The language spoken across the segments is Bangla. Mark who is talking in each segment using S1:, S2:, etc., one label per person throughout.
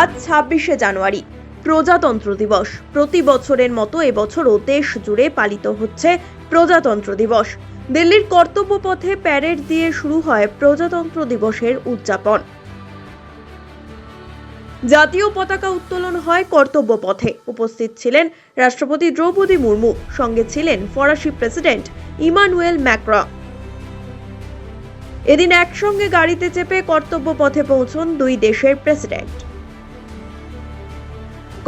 S1: আজ ছাব্বিশে জানুয়ারি। প্রজাতন্ত্র দিবস। প্রতি বছরের মতো এবছরও দেশ জুড়ে পালিত হচ্ছে প্রজাতন্ত্র দিবস। দিল্লির কর্তব্য পথে প্যারেড দিয়ে শুরু হয় প্রজাতন্ত্র দিবসের উদযাপন। জাতীয় পতাকা উত্তোলন হয় কর্তব্য পথে উপস্থিত ছিলেন রাষ্ট্রপতি দ্রৌপদী মুর্মু, সঙ্গে ছিলেন ফরাসি প্রেসিডেন্ট ইমানুয়েল ম্যাক্র এদিন একসঙ্গে গাড়িতে চেপে কর্তব্য পথে পৌঁছন দুই দেশের প্রেসিডেন্ট।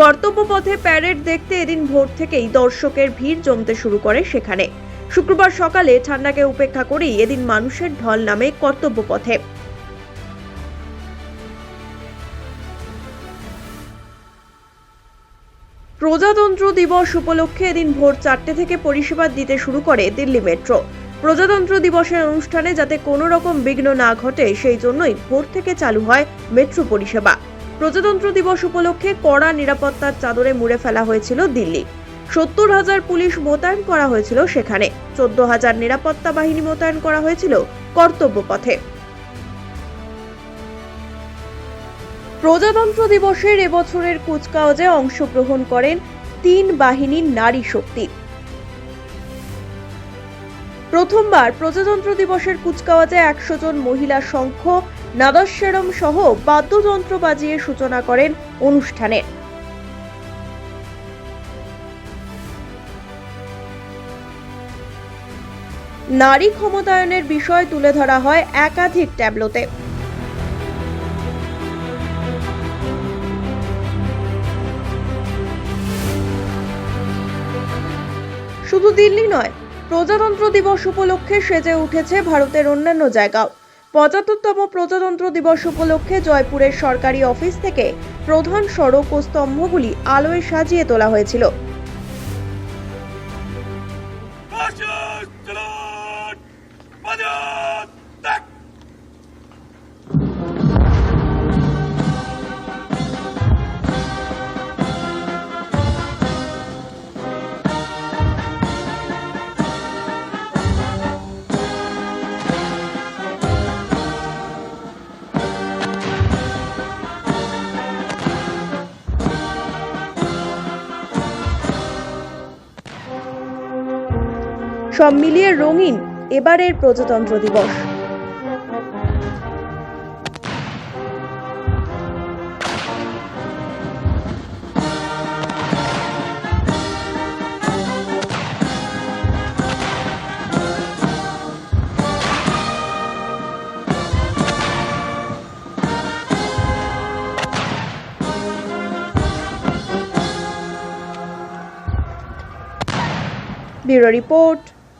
S1: কর্তব্য পথে প্যারেড দেখতে এদিন ভোর থেকেই দর্শকের ভিড় জমতে শুরু করে সেখানে। শুক্রবার সকালে ঠান্ডাকে উপেক্ষা করেই এদিন মানুষের ঢল নামে কর্তব্য পথে প্রজাতন্ত্র দিবস উপলক্ষে এদিন ভোর চারটে থেকে পরিষেবা দিতে শুরু করে দিল্লি মেট্রো। প্রজাতন্ত্র দিবসের অনুষ্ঠানে যাতে কোনো রকম বিঘ্ন না ঘটে, সেই জন্যই ভোর থেকে চালু হয় মেট্রো পরিষেবা। প্রজাতন্ত্র দিবস উপলক্ষে কড়া নিরাপত্তার চাদরে মুড়ে ফেলা হয়েছিল দিল্লি। সত্তর হাজার পুলিশ মোতায়েন করা হয়েছিল সেখানে। চোদ্দ হাজার নিরাপত্তা বাহিনী মোতায়েন করা হয়েছিল কর্তব্য পথে। প্রজাতন্ত্র দিবসের এবছরের কুচকাওয়াজে অংশগ্রহণ করেন তিন বাহিনীর নারী শক্তি। প্রথমবার প্রজাতন্ত্র দিবসের কুচকাওয়াজে একশো জন মহিলা সংঘ নাদস্বরম সহ বাদ্যযন্ত্র বাজিয়ে সূচনা করেন অনুষ্ঠানের নারী ক্ষমতায়নের বিষয় তুলে ধরা হয় একাধিক ট্যাবলোতে। শুধু দিল্লি নয় প্রজাতন্ত্র দিবস উপলক্ষে সেজে উঠেছে ভারতের অন্যান্য জায়গাও। পঁচাত্তরতম প্রজাতন্ত্র দিবস উপলক্ষে জয়পুরের সরকারি অফিস থেকে প্রধান সড়ক ও স্তম্ভগুলি আলোয় সাজিয়ে তোলা হয়েছিল! সব মিলিয়ে রঙিন এবারের প্রজাতন্ত্র দিবস। Bureau report